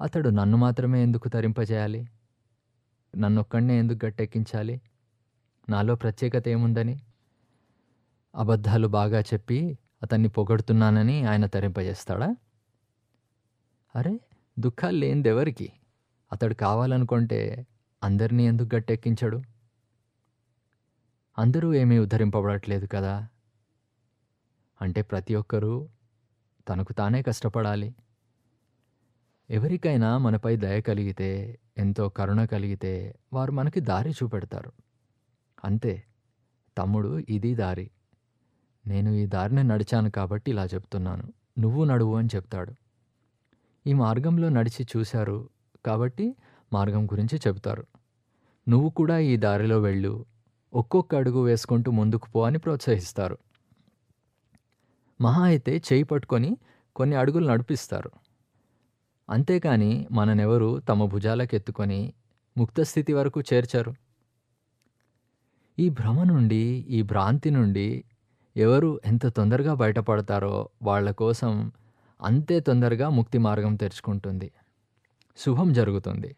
అతడు నన్ను మాత్రమే ఎందుకు తరింపజేయాలి? నన్నొక్కడినే ఎందుకు గట్టెక్కించాలి? నాలో ప్రత్యేకత ఏముందని? అబద్ధాలు బాగా చెప్పి అతన్ని పొగడుతున్నానని ఆయన తరింపజేస్తాడా? అరే దుఃఖాలు లేనిదెవరికి? అతడు కావాలనుకుంటే అందరినీ ఎందుకు గట్టెక్కించడు? అందరూ ఏమీ ఉద్ధరింపబడట్లేదు కదా? అంటే ప్రతి ఒక్కరూ తనకు తానే కష్టపడాలి. ఎవరికైనా మనపై దయ కలిగితే ఎంతో కరుణ కలిగితే వారు మనకి దారి చూపెడతారు. అంతే తమ్ముడు ఇది దారి. నేను ఈ దారిని నడిచాను కాబట్టి ఇలా చెప్తున్నాను. నువ్వు నడువు అని చెప్తాడు. ఈ మార్గంలో నడిచి చూశారు కాబట్టి మార్గం గురించి చెబుతారు. నువ్వు కూడా ఈ దారిలో వెళ్ళు. ఒక్కొక్క అడుగు వేసుకుంటూ ముందుకు పో అని ప్రోత్సహిస్తారు. మహా అయితే చేయి పట్టుకొని కొన్ని అడుగులు నడిపిస్తారు. అంతేకాని మననెవరూ తమ భుజాలకెత్తుకొని ముక్తస్థితి వరకు చేర్చరు. ఈ భ్రమ నుండి ఈ భ్రాంతి నుండి ఎవరు ఎంత తొందరగా బయటపడతారో వాళ్ళ కోసం అంతే తొందరగా ముక్తి మార్గం తెరుచుకుంటుంది. శుభం జరుగుతుంది.